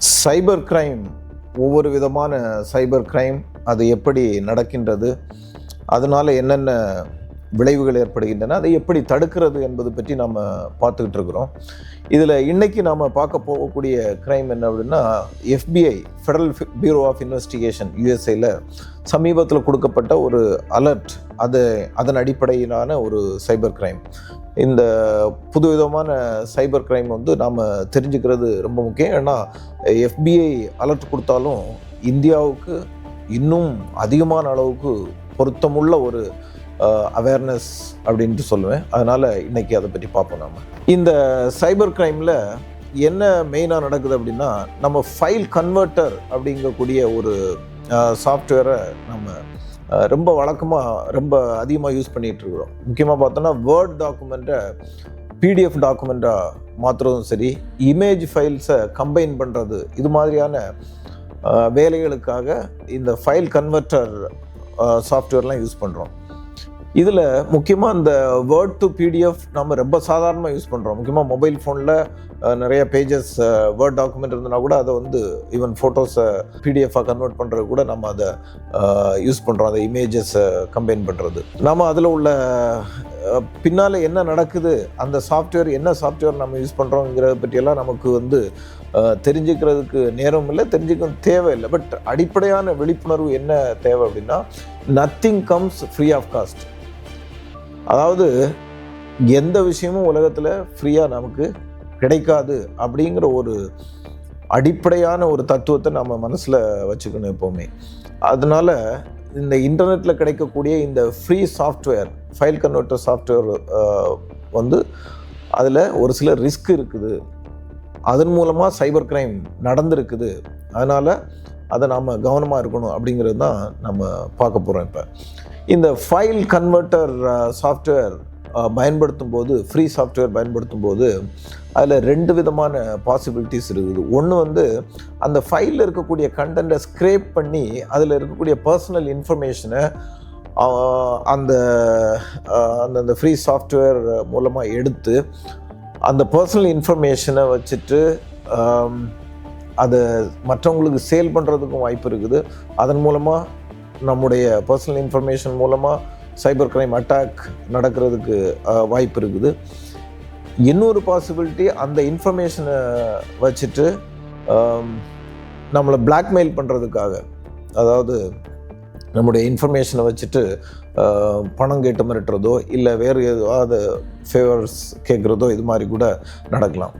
Cyber crime ஒவ்வொரு விதமான cyber crime அது எப்படி நடக்கின்றது அதனால் என்னென்ன விளைவுகள் ஏற்படுகின்றன அதை எப்படி தடுக்கிறது என்பது பற்றி நாம் பார்த்துக்கிட்டு இருக்கிறோம். இதில் இன்றைக்கி நாம் பார்க்க போகக்கூடிய கிரைம் என்ன அப்படின்னா FBI federal bureau of investigation யூஎஸ்ஏல சமீபத்தில் கொடுக்கப்பட்ட ஒரு அலர்ட் அது அதன் அடிப்படையிலான ஒரு சைபர் கிரைம். இந்த புதுவிதமான சைபர் கிரைம் வந்து நாம் தெரிஞ்சுக்கிறது ரொம்ப முக்கியம். ஏன்னா எஃபிஐ அலர்ட் கொடுத்தாலும் இந்தியாவுக்கு இன்னும் அதிகமான அளவுக்கு பொருத்தமுள்ள ஒரு அவேர்னஸ் அப்படின்ட்டு சொல்லுவேன். அதனால் இன்றைக்கி அதை பற்றி பார்ப்போம் நம்ம இந்த சைபர் கிரைமில் என்ன மெயினாக நடக்குது அப்படின்னா நம்ம ஃபைல் கன்வெர்ட்டர் அப்படிங்கக்கூடிய ஒரு சாஃப்ட்வேரை நம்ம ரொம்ப வழக்கமாக ரொம்ப அதிகமாக யூஸ் பண்ணிகிட்ருக்குறோம் முக்கியமாக பார்த்தோன்னா வேர்ட் டாக்குமெண்ட்டை பிடிஎஃப் டாக்குமெண்ட்டாக மாற்றுறதும் சரி இமேஜ் ஃபைல்ஸை கம்பைன் பண்ணுறது இது மாதிரியான வேலைகளுக்காக இந்த ஃபைல் கன்வெர்ட்டர் சாஃப்ட்வேர்லாம் யூஸ் பண்ணுறோம் இதில் முக்கியமாக இந்த வேர்ட் டு பிடிஎஃப் நம்ம ரொம்ப சாதாரணமாக யூஸ் பண்ணுறோம் முக்கியமாக மொபைல் ஃபோனில் நிறைய பேஜஸ் வேர்ட் டாக்குமெண்ட் இருந்தனா கூட அதை வந்து ஈவன் ஃபோட்டோஸை பிடிஎஃபாக கன்வெர்ட் பண்ணுறது கூட நம்ம அதை யூஸ் பண்ணுறோம் அந்த இமேஜஸை கம்பைன் பண்ணுறது நம்ம அதில் உள்ள பின்னால் என்ன நடக்குது அந்த சாஃப்ட்வேர் என்ன சாஃப்ட்வேர் நம்ம யூஸ் பண்ணுறோங்கிறத பற்றியெல்லாம் நமக்கு வந்து தெரிஞ்சுக்கிறதுக்கு நேரம் இல்லை தெரிஞ்சுக்க தேவையில்லை. பட் அடிப்படையான விழிப்புணர்வு என்ன தேவை அப்படின்னா nothing comes free of cost அதாவது எந்த விஷயமும் உலகத்தில் ஃப்ரீயாக நமக்கு கிடைக்காது அப்படிங்கிற ஒரு அடிப்படையான ஒரு தத்துவத்தை நம்ம மனசில் வச்சுக்கணும் எப்போவுமே. அதனால் இந்த இன்டர்நெட்டில் கிடைக்கக்கூடிய இந்த free software file converter software வந்து அதில் ஒரு சில ரிஸ்க் இருக்குது. அதன் மூலமாக சைபர் கிரைம் நடந்திருக்குது. அதனால் அதை நாம் கவனமாக இருக்கணும் அப்படிங்கிறது தான் நம்ம பார்க்க போகிறோம் இப்போ. இந்த file converter software uh, uh, பயன்படுத்தும் போது ஃப்ரீ சாஃப்ட்வேர் பயன்படுத்தும் போது அதில் ரெண்டு விதமான பாசிபிலிட்டிஸ் இருக்குது. ஒன்று வந்து அந்த ஃபைலில் இருக்கக்கூடிய கண்டென்ட்டை ஸ்க்ரேப் பண்ணி அதில் இருக்கக்கூடிய பர்சனல் இன்ஃபர்மேஷனை அந்த அந்த ஃப்ரீ சாஃப்ட்வேர் மூலமாக எடுத்து அந்த பர்சனல் இன்ஃபர்மேஷனை வச்சுட்டு அதை மற்றவங்களுக்கு சேல் பண்ணுறதுக்கும் வாய்ப்பு இருக்குது. அதன் மூலமாக நம்முடைய பர்சனல் இன்ஃபர்மேஷன் மூலமாக சைபர் கிரைம் அட்டாக் நடக்கிறதுக்கு வாய்ப்பு இருக்குது. இன்னொரு பாசிபிலிட்டி அந்த இன்ஃபர்மேஷனை வச்சுட்டு நம்மளை பிளாக்மெயில் பண்ணுறதுக்காக அதாவது நம்முடைய இன்ஃபர்மேஷனை வச்சுட்டு பணம் கேட்டு மிரட்டுறதோ இல்லை வேறு ஏதாவது ஃபேவர்ஸ் கேட்குறதோ இது மாதிரி கூட நடக்கலாம்.